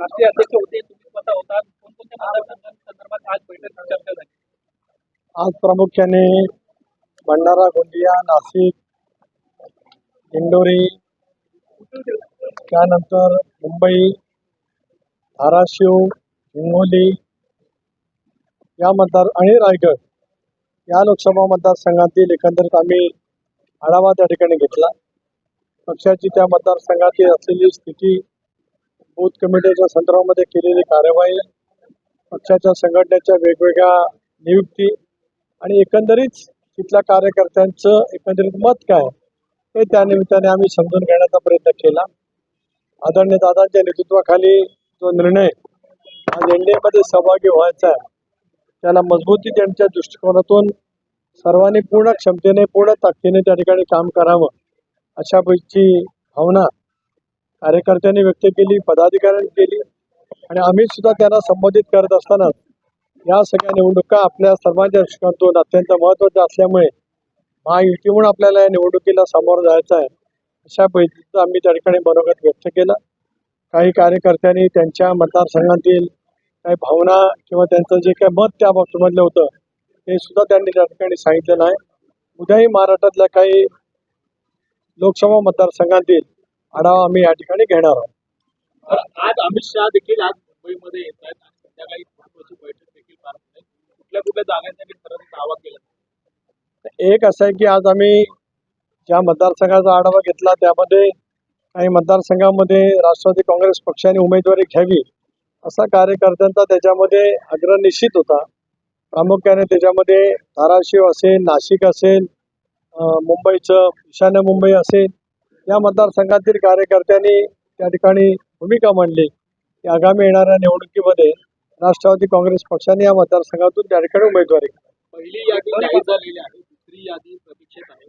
राष्ट्रीय अध्यक्ष होते तुम्ही स्वतः होता. कोणकोणत्या मतदारसंघांसंदर्भात आज बैठक चर्चा झाली. आज प्रामुख्याने भंडारा गोंदिया नाशिक इंदोरी त्यानंतर मुंबई धाराशिव हिंगोली या मतदार आणि रायगड या लोकसभा मतदारसंघातील एकंदरीत आम्ही आढावा त्या ठिकाणी घेतला. पक्षाची त्या मतदारसंघातील असलेली स्थिती बूथ कमिटीच्या संदर्भामध्ये केलेली कार्यवाही पक्षाच्या संघटनेच्या वेगवेगळ्या नियुक्ती आणि एकंदरीत तिथल्या कार्यकर्त्यांचं एकंदरीत मत काय हे त्या निमित्ताने आम्ही समजून घेण्याचा प्रयत्न केला. आदरणीय दादांच्या नेतृत्वाखाली जो निर्णय आज एन डी एमध्ये सहभागी व्हायचा आहे त्याला मजबूती देण्याच्या दृष्टिकोनातून सर्वांनी पूर्ण क्षमतेने पूर्ण ताकदीने त्या ठिकाणी काम करावं अशा पैकी भावना कार्यकर्त्यांनी व्यक्त केली पदाधिकाऱ्यांनी केली आणि आम्ही सुद्धा त्यांना संबोधित करत असताना या सगळ्या निवडणुका आपल्या सर्वांच्या दृष्टिकोनातून अत्यंत महत्त्वाच्या असल्यामुळे महायुती म्हणून आपल्याला या निवडणुकीला सामोरं जायचं आहे. अशा पद्धतीचं आम्ही त्या ठिकाणी मनोगत व्यक्त केलं. काही कार्यकर्त्यांनी त्यांच्या मतदारसंघातील काही भावना किंवा त्यांचं जे काही मत त्या बाबतीमधलं होतं ते सुद्धा त्यांनी त्या ठिकाणी सांगितलेलं आहे उद्याही महाराष्ट्रातल्या काही लोकसभा मतदारसंघातील आढावा आम्ही या ठिकाणी घेणार आहोत. आज अमित शहा देखील आज मुंबईमध्ये येत आहेत आणि संध्याकाळी महत्वाची बैठक देखील पार पडेल. कुठल्या कुठल्या जागांसाठी ठरवण्याचा दावा केला? एक असं आहे की आज आम्ही ज्या मतदारसंघाचा आढावा घेतला त्यामध्ये काही मतदारसंघामध्ये राष्ट्रवादी काँग्रेस पक्षाने उमेदवारी घ्यावी असा कार्यकर्त्यांचा त्याच्यामध्ये आग्रह निश्चित होता. प्रामुख्याने त्याच्यामध्ये धाराशिव असेल नाशिक असेल मुंबईचं ईशान्य मुंबई असेल या मतदारसंघातील कार्यकर्त्यांनी त्या ठिकाणी भूमिका मांडली. की आगामी येणाऱ्या निवडणुकीमध्ये राष्ट्रवादी काँग्रेस पक्षाने या मतदारसंघातून त्या ठिकाणी उमेदवारी. पहिली यादी जाहीर झालेली आहे. दुसरी यादी प्रतीक्षेत आहे.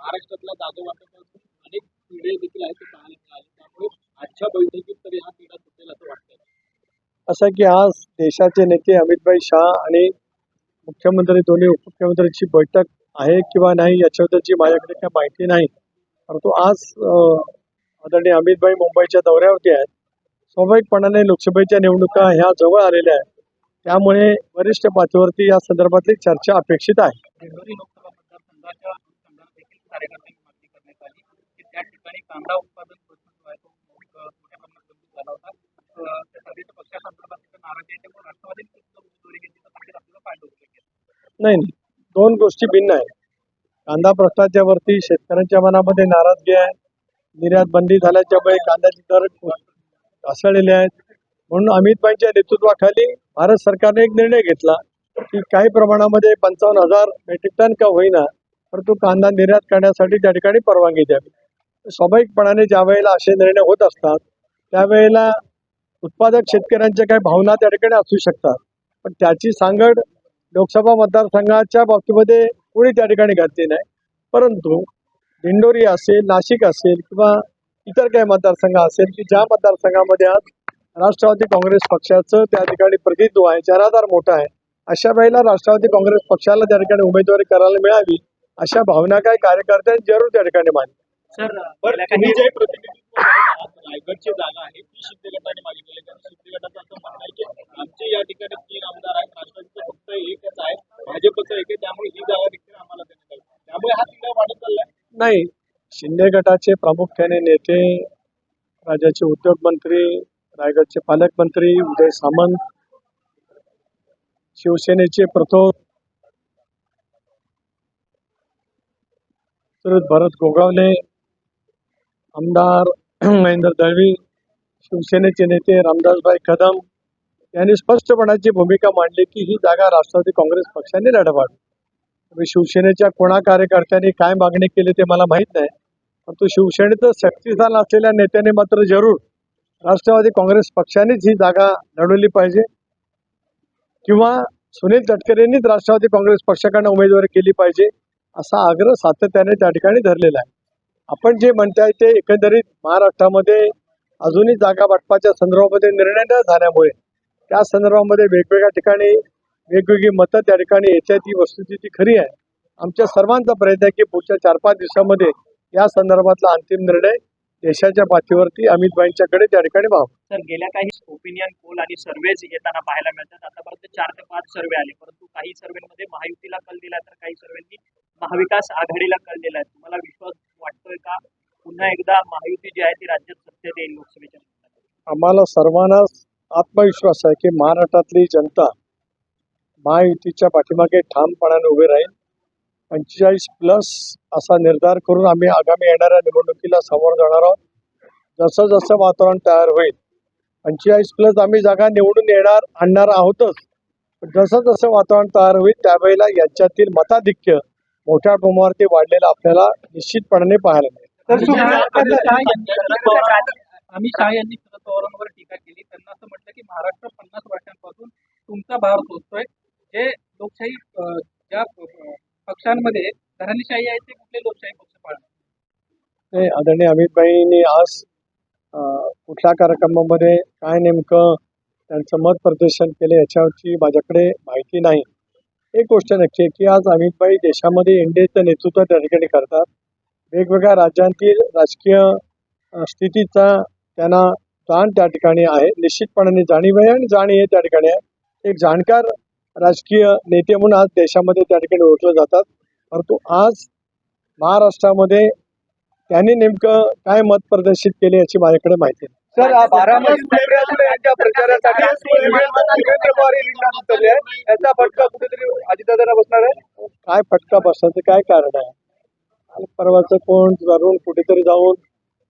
महाराष्ट्रातल्या जागेवाटपासून अनेक पिढे देखील आहेत ते पाहायला त्यामुळे आजच्या बैठकीत तरी हा असं वाटतंय. असं की आज देशाचे नेते अमितभाई शाह आणि मुख्यमंत्री दोन्ही उपमुख्यमंत्र्यांची बैठक आहे किंवा नाही याच्याबद्दलची माझ्याकडे काही माहिती नाही. परंतु आज आदरणीय अमितभाई मुंबईच्या दौऱ्यावरती आहेत. स्वाभाविकपणाने लोकसभेच्या निवडणुका ह्या जवळ आलेल्या आहेत. त्यामुळे वरिष्ठ पातळीवरती या संदर्भातली चर्चा अपेक्षित आहे. नाही. दोन गोष्टी भिन्न आहेत. कांदा प्रश्नाच्या वरती शेतकऱ्यांच्या मनामध्ये नाराजगी आहे. निर्यात बंदी झाल्याच्यामुळे कांद्याचे दर घासळलेले आहेत म्हणून अमितभाईंच्या नेतृत्वाखाली भारत सरकारने एक निर्णय घेतला की काही प्रमाणामध्ये पंचावन्न हजार मेट्रिक टन का होईना परंतु कांदा निर्यात करण्यासाठी त्या ठिकाणी परवानगी द्यावी. स्वाभाविकपणाने ज्या वेळेला असे निर्णय होत असतात त्यावेळेला उत्पादक शेतकऱ्यांच्या काही भावना त्या ठिकाणी असू शकतात. पण त्याची सांगड लोकसभा मतदारसंघाच्या बाबतीमध्ये कोणी त्या ठिकाणी घातली नाही. परंतु दिंडोरी असेल नाशिक असेल किंवा इतर काही मतदारसंघ असेल की ज्या मतदारसंघामध्ये आज राष्ट्रवादी काँग्रेस पक्षाचं त्या ठिकाणी प्रतिनिधित्व आहे जरादार मोठा आहे अशा वेळेला राष्ट्रवादी काँग्रेस पक्षाला त्या ठिकाणी उमेदवारी करायला मिळावी अशा भावना काही कार्यकर्त्यांनी जरूर त्या ठिकाणी मांडली रायगडची जागा आहे ती शिंदे गटाने मागितलेली कारण शिंदे गटाचं असं म्हणणं आहे की आमचे या ठिकाणी तीन आमदार आहेत राष्ट्रवादीचं फक्त एकच आहे भाजपचं एक आहे त्यामुळे ही जागा देखील आम्हाला देण्यात आली त्यामुळे हा तिला वाढत चाललाय नाही. शिंदे गटाचे प्रामुख्याने नेते राज्याचे उद्योग मंत्री रायगडचे पालकमंत्री उदय सामंत शिवसेनेचे प्रथम भरत गोगावले आमदार महेंद्र दळवी शिवसेनेचे नेते रामदासभाई कदम यांनी स्पष्टपणाची भूमिका मांडली की ही जागा राष्ट्रवादी काँग्रेस पक्षाने लढवावी. शिवसेनेच्या कोणा कार्यकर्त्यांनी काय मागणी केली ते मला माहीत नाही. परंतु शिवसेनेचं शक्तिस्थान असलेल्या नेत्याने मात्र जरूर राष्ट्रवादी काँग्रेस पक्षानेच ही जागा लढवली पाहिजे. किंवा सुनील तटकरेंनीच राष्ट्रवादी काँग्रेस पक्षाकडनं उमेदवारी केली पाहिजे असा आग्रह सातत्याने त्या ठिकाणी धरलेला आहे. आपण जे म्हणताय ते एकंदरीत महाराष्ट्रामध्ये अजूनही जागा वाटपाच्या संदर्भामध्ये निर्णय न झाल्यामुळे त्या संदर्भामध्ये वेगवेगळ्या ठिकाणी वेगवेगळी मतं त्या ठिकाणी येतात ही वस्तुस्थिती खरी आहे. आमच्या सर्वांचा प्रयत्न आहे की पुढच्या चार पाच दिवसामध्ये या संदर्भातला अंतिम निर्णय देशाच्या पाठीवरती अमितभाईंच्याकडे त्या ठिकाणी भाव तर गेल्या काही ओपिनियन पोल आणि सर्वेज येताना पाहायला मिळतात. आतापर्यंत चार ते पाच सर्वे आले. परंतु काही सर्वेमध्ये महायुतीला कल दिला तर काही सर्वेंनी महाविकास आघाडीला कल दिलाय तुम्हाला विश्वास वाटतोय का? पुन्हा एकदा महायुती जी आहे ती राज्यात सत्तेत येईल लोकसभेच्या? आम्हाला सर्वांनाच आत्मविश्वास आहे की महाराष्ट्रातली जनता महायुतीच्या पाठीमागे ठामपणाने उभे राहील. पंचेचाळीस प्लस असा निर्धार करून आम्ही आगामी येणाऱ्या निवडणुकीला समोर जाणार आहोत. जसं जसं वातावरण तयार होईल. पंचेचाळीस प्लस आम्ही जागा निवडून येणार आणणार आहोतच. पण जसं जसं वातावरण तयार होईल त्यावेळेला यांच्यातील मताधिक्य मोठ्या प्रमाणावरती वाढलेलं आपल्याला निश्चितपणाने पाहायला मिळेल. अमित शहा यांनी शरद पवारांवर टीका केली. त्यांना असं म्हटलं की महाराष्ट्र पन्नास वर्षांपासून तुमचा भार सोचतोय जे लोकशाही अं, ज्या अं, पक्षांमध्ये घराणीशाही आहे ते कुठले लोकशाही पक्ष पाळणार आदरणीय अमितभाईंनी आज कुठल्या कार्यक्रमामध्ये काय नेमकं त्यांचं मत प्रदर्शन केलं याच्यावरची माझ्याकडे माहिती नाही. एक गोष्ट नक्की की आज अमितभाई देशामध्ये एनडीएचं नेतृत्व त्या ठिकाणी करतात. वेगवेगळ्या राज्यांतील राजकीय स्थितीचा त्यांना जाण त्या ठिकाणी आहे. निश्चितपणाने जाणीव आहे आणि जाणीव आहे त्या ठिकाणी आहे. एक जाणकार राजकीय नेते म्हणून आज देशामध्ये त्या ठिकाणी ओळखले जातात परंतु आज महाराष्ट्रामध्ये त्यांनी नेमकं काय मत प्रदर्शित केले याची माझ्याकडे माहिती नाही सर यांच्या प्रचारासाठी याचा फटका कुठेतरी अजितदादांना बसणार आहे काय फटका बसण्याचं काय कारण आहे परवाचं कोण जरूर कुठेतरी जाऊन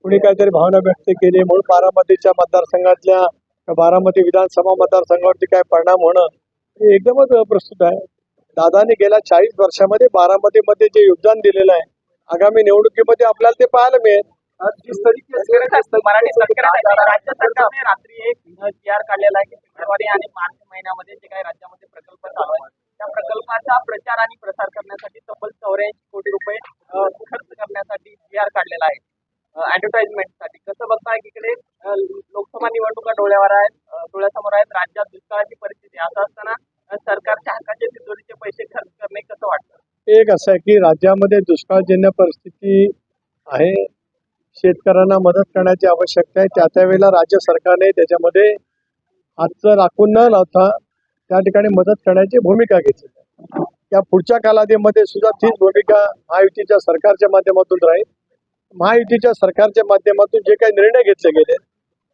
कुणी काहीतरी भावना व्यक्त केली म्हणून बारामतीच्या मतदारसंघातल्या बारामती विधानसभा मतदारसंघावरती काय परिणाम होणं हे एकदमच अप्रस्तुत आहे. दादाने गेल्या चाळीस वर्षामध्ये बारामतीमध्ये जे योगदान दिलेलं आहे आगामी निवडणुकीमध्ये आपल्याला ते पाहायला मिळेल. मराठी शेतकऱ्यांसाठी राज्य सरकारने रात्री एक जी आर काढलेला आहे की फेब्रुवारी आणि मार्च महिन्यामध्ये जे काही राज्यामध्ये प्रकल्प चालू आहे त्या प्रकल्पाचा प्रचार आणि प्रसार करण्यासाठी तब्बल चौऱ्याऐंशी कोटी रुपये खर्च करण्यासाठी जी आर काढलेला आहे. ऍडव्हर्टाइजमेंटसाठी कसं बघताय की इकडे लोकसभा निवडणुका डोळ्यावर आहेत डोळ्यासमोर आहेत राज्यात दुष्काळाची परिस्थिती. असं असताना सरकारच्या हक्काचे तिजोरीचे पैसे खर्च करणे कसं वाटतं? एक असं आहे की राज्यामध्ये दुष्काळजन्य परिस्थिती आहे. शेतकऱ्यांना मदत करण्याची आवश्यकता आहे. त्या त्या वेळेला राज्य सरकारने त्याच्यामध्ये हातचं राखून न लावता त्या ठिकाणी मदत करण्याची भूमिका घेतली त्या पुढच्या कालावधीमध्ये सुद्धा तीच भूमिका महायुतीच्या सरकारच्या माध्यमातून राहील. महायुतीच्या सरकारच्या माध्यमातून जे काही निर्णय घेतले गेले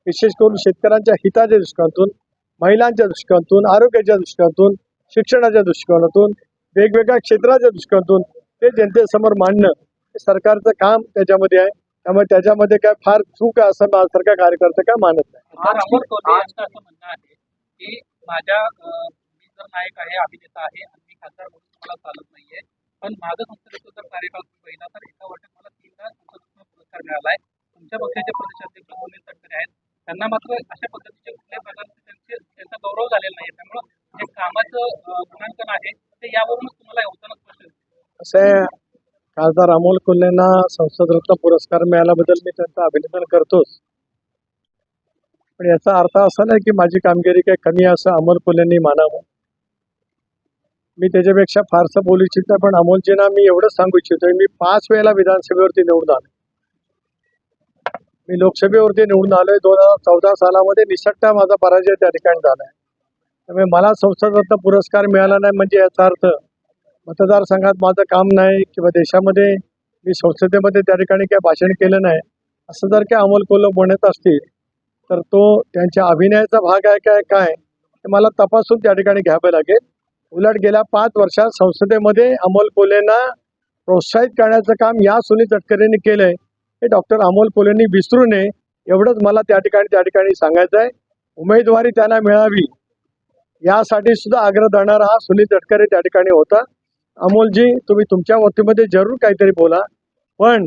विशेष करून शेतकऱ्यांच्या हिताच्या दृष्टिकोनातून महिलांच्या दृष्टिकोनातून आरोग्याच्या दृष्टिकोनातून शिक्षणाच्या दृष्टिकोनातून वेगवेगळ्या क्षेत्राच्या दृष्टिकोनातून ते जनतेसमोर मांडणं हे सरकारचं काम त्याच्यामध्ये आहे. त्यामुळे त्याच्यामध्ये काय फार चूक आहे असं माझ्यासारखा कार्यकर्ता काय मानत नाही. माझ्या अं, मी जर नायक आहे अभिनेता आहे आणि मी खासदार म्हणून मला चालत नाहीये. पण माझं संसदेचा जर कार्यकाळ पहिला तर एका वर्षात मला तीनदा संसदेचा पुरस्कार मिळाला आहे. तुमच्या पक्षाचे प्रदेशाध्यक्ष सुनील तटकरे आहेत. त्यांना मात्र अशा पद्धतीचे कुठल्या प्रकारचे त्यांचे त्यांचा गौरव झालेला नाही. त्यामुळं जे कामाचं गुणांकन आहे ते यावरूनच तुम्हाला होताना स्पष्ट असे खासदार अमोल कोल्हेंना संसदरत्न पुरस्कार मिळाल्याबद्दल मी त्यांचं अभिनंदन करतोच. पण याचा अर्थ असा नाही की माझी कामगिरी काही कमी असं अमोल कोल्हेंनी मानावं मी त्याच्यापेक्षा फारसं बोलू इच्छित नाही पण अमोलजींना मी एवढंच सांगू इच्छितो मी पाच वेळेला विधानसभेवरती निवडून आलो. मी लोकसभेवरती निवडून आलोय. दोन हजार चौदा सालामध्ये निसट्टा माझा पराजय त्या ठिकाणी झालाय. त्यामुळे मला संसदरत्न पुरस्कार मिळाला नाही म्हणजे याचा अर्थ मतदारसंघात माझं काम नाही किंवा देशामध्ये मी संसदेमध्ये त्या ठिकाणी काही भाषण केलं नाही असं जर काय अमोल कोल्हे म्हणत असतील तर तो त्यांच्या अभिनयाचा भाग आहे काय काय ते मला तपासून त्या ठिकाणी घ्यावं लागेल. उलट गेल्या पाच वर्षात संसदेमध्ये अमोल कोल्हेंना प्रोत्साहित करण्याचं काम या सुनील तटकरेंनी केलंय. हे डॉक्टर अमोल कोलेंनी विसरू नये. एवढंच मला त्या ठिकाणी त्या ठिकाणी सांगायचं आहे. उमेदवारी त्यांना मिळावी. यासाठी सुद्धा आग्रह धरणारा हा सुनील तटकरे त्या ठिकाणी होता. अमोलजी तुम्ही तुमच्या वतीमध्ये जरूर काहीतरी बोला. पण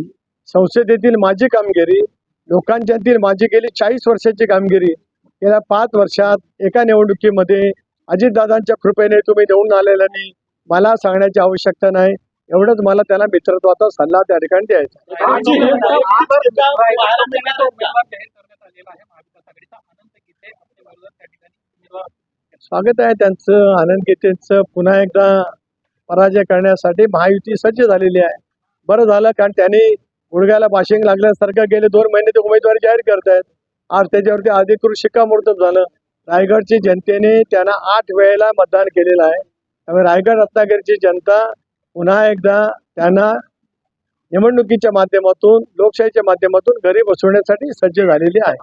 संसदेतील माझी कामगिरी लोकांच्यातील माझी गेली चाळीस वर्षाची कामगिरी गेल्या पाच वर्षात एका निवडणुकीमध्ये अजितदादांच्या कृपेने तुम्ही निवडून आलेल्यांनी मला सांगण्याची आवश्यकता नाही. एवढंच मला त्याला मित्रत्वाचा सल्ला त्या ठिकाणी द्यायचा स्वागत आहे त्यांचं आनंद गीतेच. पुन्हा एकदा पराजय करण्यासाठी महायुती सज्ज झालेली आहे. बरं झालं कारण त्यांनी गुडघ्याला बाशिंग लागल्यासारखं गेले दोन महिने ते उमेदवारी जाहीर करतायत. आज त्याच्यावरती अधिकृत शिक्कामोर्तब झालं. रायगडची जनतेने त्यांना आठ वेळेला मतदान केलेलं आहे. त्यामुळे रायगड रत्नागिरीची जनता पुन्हा एकदा त्यांना निवडणुकीच्या माध्यमातून लोकशाहीच्या माध्यमातून घरी बसवण्यासाठी सज्ज झालेली आहे.